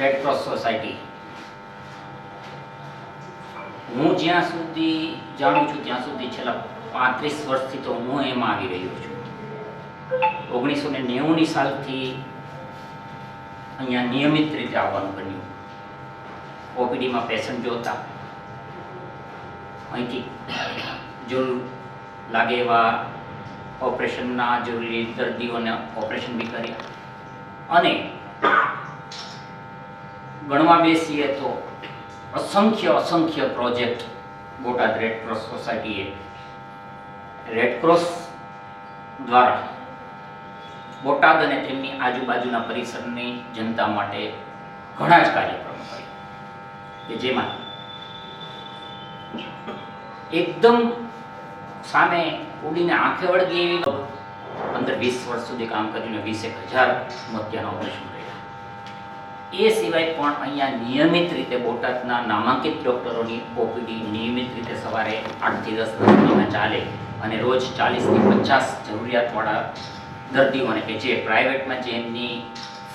Red cross society હું જ્યાં સુધી જાણું છું, ત્યાં સુધી છેલ્લા પાંત્રીસ વર્ષથી તો હું એમાં આવી રહ્યો છું. ઓગણીસો ને નેવુંની સાલથી અહીંયા નિયમિત રીતે આવવાનું બન્યું. ઓપીડીમાં પેશન્ટ જોતા અહીંથી જરૂર લાગે એવા ઓપરેશનના, જરૂરી દર્દીઓને ઓપરેશન બી કર્યા. અને ગણવા બેસીએ તો અસંખ્ય અસંખ્ય પ્રોજેક્ટ બોટાદ રેડક્રોસ સોસાયટીએ રેડક્રોસ દ્વારા બોટાદ અને તેમની આજુબાજુના પરિસરની જનતા માટે ઘણા જ કાર્યક્રમો કર્યા કે જેમાં એકદમ સામે ઉડીને આંખે વળગી પંદર વીસ વર્ષ સુધી કામ કરીને વીસેક હજાર મોતિયાના ઓપરેશન એ સિવાય પણ અહીંયા નિયમિત રીતે બોટાદના નામાંકિત ડૉક્ટરોની ઓપીડી નિયમિત રીતે સવારે આઠથી દસ દર્દીઓમાં ચાલે અને રોજ ચાલીસથી પચાસ જરૂરિયાતવાળા દર્દીઓને કે જે પ્રાઇવેટમાં જેમની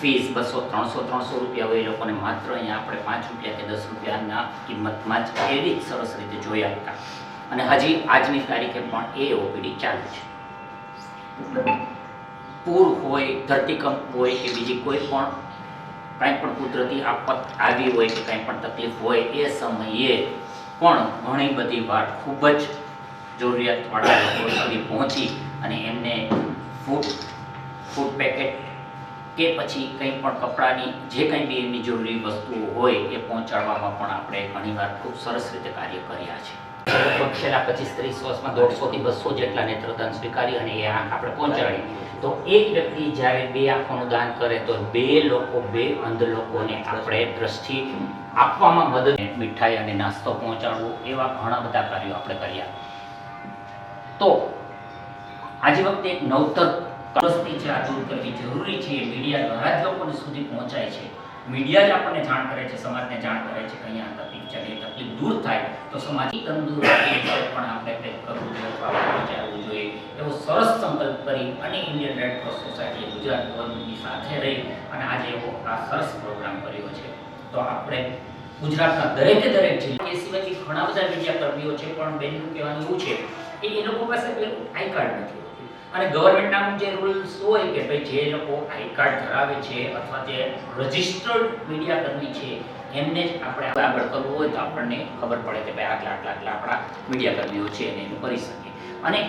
ફીસ બસો ત્રણસો ત્રણસો રૂપિયા હોય એ લોકોને માત્ર અહીંયા આપણે પાંચ રૂપિયા કે દસ રૂપિયાના કિંમતમાં જ એવી સરસ રીતે જોઈ આપતા અને હજી આજની તારીખે પણ એ ઓપીડી ચાલુ છે. પૂર હોય, ધરતીકંપ હોય કે બીજી કોઈ પણ કાંઈ પણ કુદરતી આફત આવી હોય કે કાંઈ પણ તકલીફ હોય એ સમયે પણ ઘણી બધી વાર ખૂબ જ જરૂરિયાતવાળા લોકો સુધી પહોંચી અને એમને ફૂડ ફૂડ પેકેટ કે પછી કંઈ પણ કપડાની જે કંઈ બી એમની જરૂરી વસ્તુઓ હોય એ પહોંચાડવામાં પણ આપણે ઘણીવાર ખૂબ સરસ રીતે કાર્ય કર્યા છે. છેલ્લા પચીસ, ત્રીસ વર્ષમાં દોઢસોથી બસો જેટલા નેત્રદાન સ્વીકારી અને એ આંખ આપણે પહોંચાડી. તો એક વ્યક્તિ જ્યારે બે આંખોનું દાન કરે તો બે લોકો, બે અંધ લોકોને આપણે દ્રષ્ટિ આપવામાં મદદ મીઠાઈ અને નાસ્તો પહોંચાડવો એવા ઘણા બધા કાર્યો આપણે કર્યા. તો આજે વખતે એક નવતર વસ્તી છે આ દૂર કરવી જરૂરી છે મીડિયા દ્વારા જ લોકોને સુધી પહોંચાય છે. મીડિયા જ આપણને જાણ કરે છે, સમાજને જાણ કરે છે કે અહીંયા તકલીફ છે એ તકલીફ દૂર થાય તો સમાજની તંદુરસ્તી પણ આપણે કંઈક કરવું જોઈએ આપણે વિચારવું જોઈએ. એવો સરસ સંકલ્પ કરી અને ઇન્ડિયન રેડ ક્રોસ સોસાયટીએ ગુજરાત ગવર્મેન્ટની સાથે રહી અને આજે એવો આ સરસ પ્રોગ્રામ કર્યો છે. તો આપણે ગુજરાતના દરેકે દરેક જિલ્લા એ સિવાય ઘણા બધા મીડિયા કર્મીઓ છે, પણ બેનનું કહેવાનું એવું છે કે એ લોકો પાસે આઈ કાર્ડ નથી અને અને ગવર્મેન્ટના જે હોય કે જે લોકો આઈ કાર્ડ ધરાવે છે અથવા જે રજિસ્ટર્ડ મીડિયા કર્મી છે, એમને જ આપણે આગળ કરવું હોય તો આપણને ખબર પડે કે ભાઈ આટલા આટલા આટલા આપણા મીડિયા કર્મીઓ છે અને એનું કરી શકીએ અને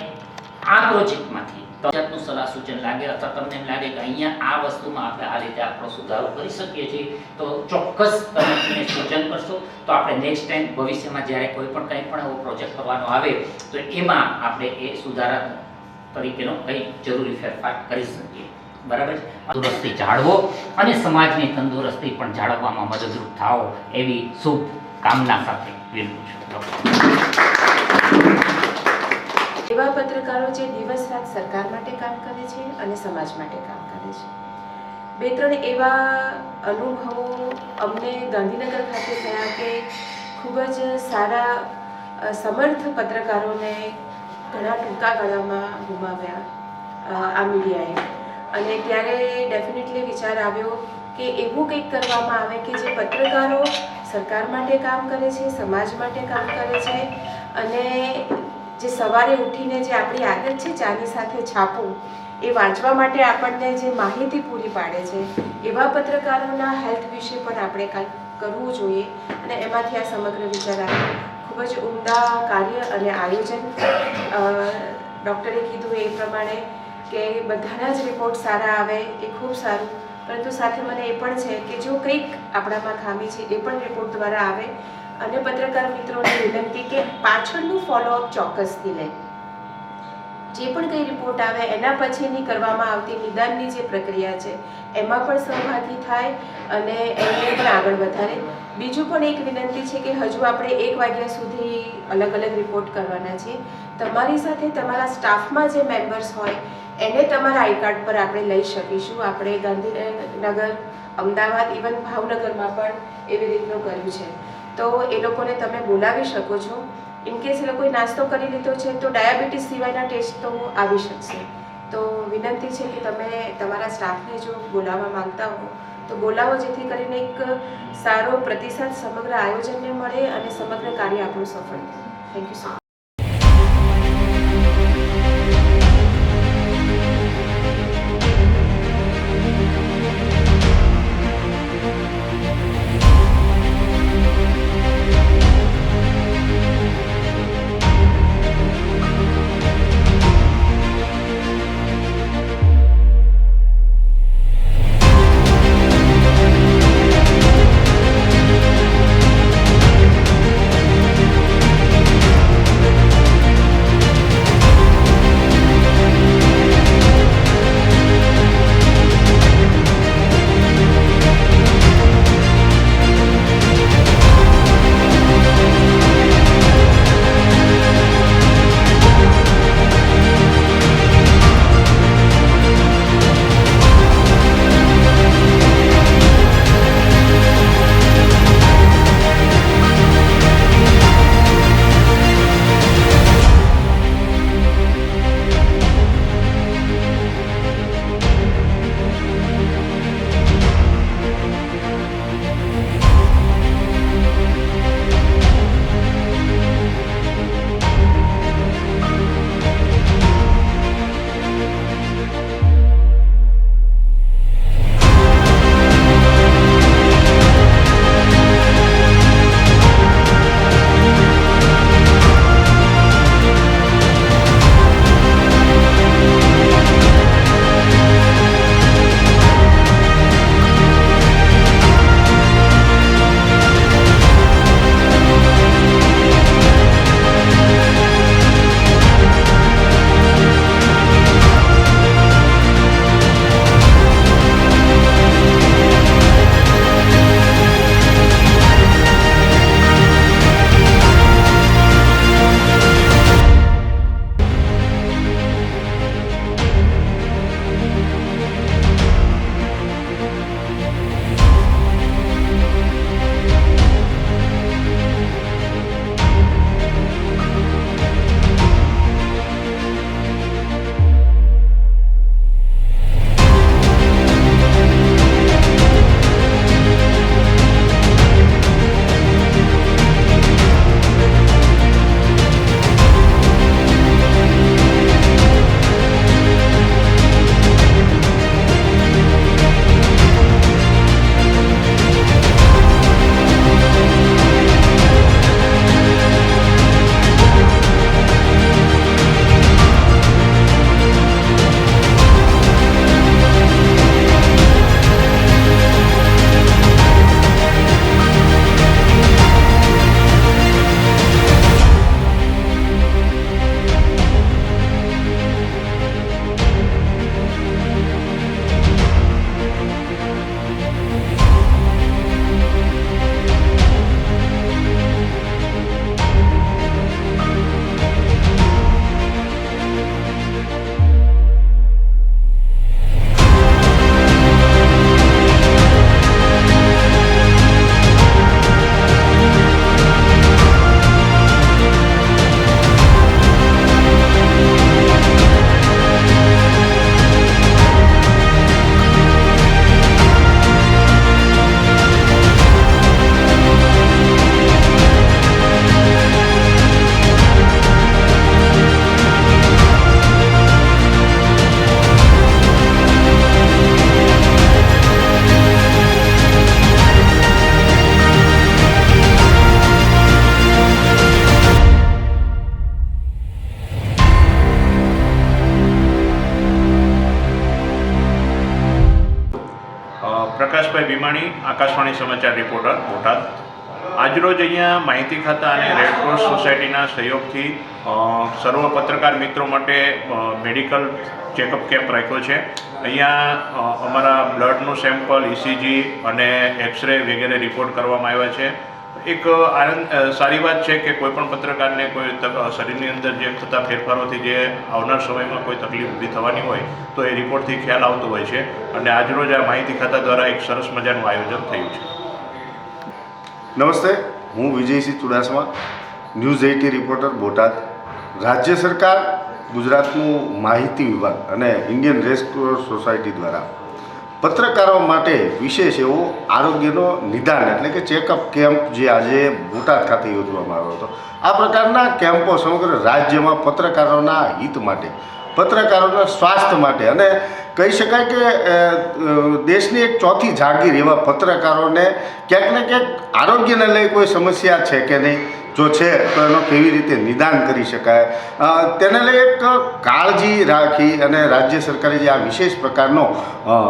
આ પ્રોજેક્ટમાંથી જાતનું સલાહ સૂચન લાગે અથવા તમને એમ લાગે કે અહીંયા આ વસ્તુમાં આપણે આ રીતે આપણો સુધારો કરી શકીએ છીએ, તો ચોક્કસ તમે સૂચન કરશો. તો આપણે નેક્સ્ટ ટાઈમ ભવિષ્યમાં જ્યારે કોઈ પણ કંઈ પણ એવો પ્રોજેક્ટ કરવાનો આવે, તો એમાં આપણે એ સુધારા તરીકેનો કંઈક જરૂરી ફેરફાર કરી શકીએ. બરાબર છે? તંદુરસ્તી જાળવો અને સમાજની તંદુરસ્તી પણ જાળવવામાં મદદરૂપ થાઓ એવી શુભ કામના સાથે વિનંતી છું. એવા પત્રકારો જે દિવસ રાત સરકાર માટે કામ કરે છે અને સમાજ માટે કામ કરે છે. બે ત્રણ એવા અનુભવો અમને ગાંધીનગર ખાતે થયા કે ખૂબ જ સારા સમર્થ પત્રકારોને ઘણા ટૂંકા ગાળામાં ગુમાવ્યા આ મીડિયાએ. અને ત્યારે ડેફિનેટલી વિચાર આવ્યો કે એવું કંઈક કરવામાં આવે કે જે પત્રકારો સરકાર માટે કામ કરે છે, સમાજ માટે કામ કરે છે, અને જે સવારે ઉઠીને જે આપણી આદત છે ચાની સાથે છાપવું, એ વાંચવા માટે આપણને જે માહિતી પૂરી પાડે છે, એવા પત્રકારોના હેલ્થ વિશે પણ આપણે કાંઈક કરવું જોઈએ. અને એમાંથી આ સમગ્ર વિચાર આવ્યો. ખૂબ જ ઉમદા કાર્ય અને આયોજન ડૉક્ટરે કીધું એ પ્રમાણે કે બધાના જ રિપોર્ટ સારા આવે એ ખૂબ સારું. પરંતુ સાથે મને એ પણ છે કે જો કંઈક આપણામાં ખામી છે એ પણ રિપોર્ટ દ્વારા આવે. અને પત્રકાર મિત્રોને વિનંતી કે પાછળનું ફોલોઅપ ચોક્કસથી લે. જે પણ કંઈ રિપોર્ટ આવે, એના પછીની કરવામાં આવતી નિદાનની જે પ્રક્રિયા છે, એમાં પણ સહભાગી થાય અને એમને પણ આગળ વધારે. બીજું પણ એક વિનંતી છે કે હજુ આપણે એક વાગ્યા સુધી અલગ અલગ રિપોર્ટ કરવાના છીએ. તમારી સાથે તમારા સ્ટાફમાં જે મેમ્બર્સ હોય, એને તમારા આઈ કાર્ડ પર આપણે લઈ શકીશું. આપણે ગાંધીનગર, અમદાવાદ ઇવન ભાવનગરમાં પણ એવી રીતનું કર્યું છે. તો એ લોકોને તમે બોલાવી શકો છો. ઇન કેસ એ લોકોએ નાસ્તો કરી લીધો છે, તો ડાયાબિટીસ સિવાયના ટેસ્ટ તો આવી શકશે. તો વિનંતી છે કે તમે તમારા સ્ટાફને જો બોલાવવા માંગતા હો, તો બોલાવો જેથી કરીને એક સારો પ્રતિસાદ સમગ્ર આયોજનને મળે અને સમગ્ર કાર્ય આપણું સફળ થાય. થેન્ક યુ સો સમાચાર રિપોર્ટર બોટાદ. આજરોજ અહીંયા માહિતી ખાતા અને રેડક્રોસ સોસાયટીના સહયોગથી સર્વ પત્રકાર મિત્રો માટે મેડિકલ ચેકઅપ કેમ્પ રાખ્યો છે. અહીંયા અમારા બ્લડનું સેમ્પલ ઇસીજી અને એક્સરે વગેરે રિપોર્ટ કરવામાં આવ્યા છે. એક આનંદ સારી વાત છે કે કોઈ પણ પત્રકારને કોઈ શરીરની અંદર જે થતા ફેરફારોથી જે આવનાર સમયમાં કોઈ તકલીફ ઊભી થવાની હોય, તો એ રિપોર્ટથી ખ્યાલ આવતો હોય છે. અને આજરોજ આ માહિતી ખાતા દ્વારા એક સરસ મજાનું આયોજન થયું છે. નમસ્તે, હું Vijaysinh Chudasama, news eighteen reporter, Botad. રાજ્ય સરકાર ગુજરાતનું માહિતી વિભાગ અને ઇન્ડિયન રેડ સોસાયટી દ્વારા પત્રકારો માટે વિશેષ એવો આરોગ્યનો નિદાન એટલે કે ચેકઅપ કેમ્પ જે આજે બોટાદ ખાતે યોજવામાં આવ્યો હતો. આ પ્રકારના કેમ્પો સમગ્ર રાજ્યમાં પત્રકારોના હિત માટે, પત્રકારોના સ્વાસ્થ્ય માટે અને કહી શકાય કે દેશની એક ચોથી જાગીર એવા પત્રકારોને ક્યાંક ને ક્યાંક આરોગ્યને લઈ કોઈ સમસ્યા છે કે નહીં? જો છે, તો એનો કેવી રીતે નિદાન કરી શકાય? તેને લઈ એક કાળજી રાખી અને રાજ્ય સરકારે જે આ વિશેષ પ્રકારનો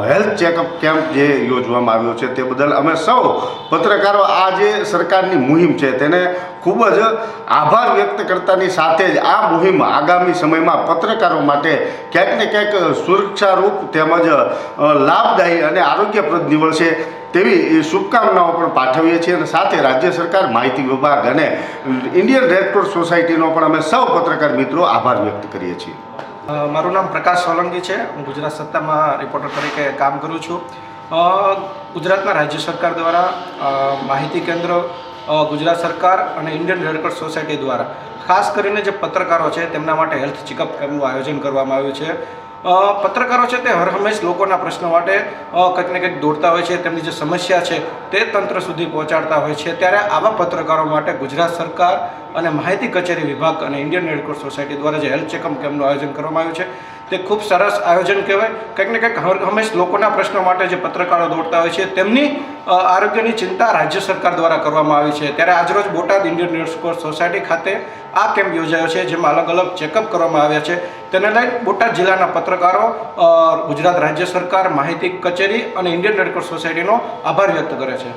હેલ્થ ચેકઅપ કેમ્પ જે યોજવામાં આવ્યો છે તે બદલ અમે સૌ પત્રકારો આ જે સરકારની મુહિમ છે તેને ખૂબ જ આભાર વ્યક્ત કરતાની સાથે જ આ મુહિમ આગામી સમયમાં પત્રકારો માટે ક્યાંક ને ક્યાંક સુરક્ષારૂપ તેમજ લાભદાયી અને આરોગ્યપ્રદ નીવડશે. તેવી શુભકામનાઓ પણ પાઠવીએ છીએ અને સાથે રાજ્ય સરકાર, માહિતી વિભાગ અને ઇન્ડિયન રેડક્રોસ સોસાયટીનો પણ અમે સૌ પત્રકાર મિત્રો આભાર વ્યક્ત કરીએ છીએ. મારું નામ પ્રકાશ સોલંકી છે. હું ગુજરાત સત્તામાં રિપોર્ટર તરીકે કામ કરું છું. ગુજરાતના રાજ્ય સરકાર દ્વારા માહિતી કેન્દ્ર ગુજરાત સરકાર અને ઇન્ડિયન રેડક્રોસ સોસાયટી દ્વારા ખાસ કરીને જે પત્રકારો છે, તેમના માટે હેલ્થ ચેકઅપ કેમ્પનું આયોજન કરવામાં આવ્યું છે. પત્રકારો છે તે હર હંમેશ લોકોના પ્રશ્નો માટે કંઈક ને કંઈક દોડતા હોય છે, તેમની જે સમસ્યા છે તે તંત્ર સુધી પહોંચાડતા હોય છે. ત્યારે આવા પત્રકારો માટે ગુજરાત સરકાર અને માહિતી કચેરી વિભાગ અને ઇન્ડિયન રેડક્રોસ સોસાયટી દ્વારા જે હેલ્થ ચેકઅપ કેમ્પનું આયોજન કરવામાં આવ્યું છે. તે ખૂબ સરસ આયોજન કહેવાય. કંઈક ને કંઈક હંમેશ લોકોના પ્રશ્નો માટે જે પત્રકારો દોડતા હોય છે, તેમની આરોગ્યની ચિંતા રાજ્ય સરકાર દ્વારા કરવામાં આવી છે. ત્યારે આજરોજ બોટાદ ઇન્ડિયન રેડક્રોસ સોસાયટી ખાતે આ કેમ્પ યોજાયો છે, જેમાં અલગ અલગ ચેકઅપ કરવામાં આવ્યા છે. તેને લઈને બોટાદ જિલ્લાના પત્રકારો ગુજરાત રાજ્ય સરકાર, માહિતી કચેરી અને ઇન્ડિયન રેડક્રોસ સોસાયટીનો આભાર વ્યક્ત કરે છે.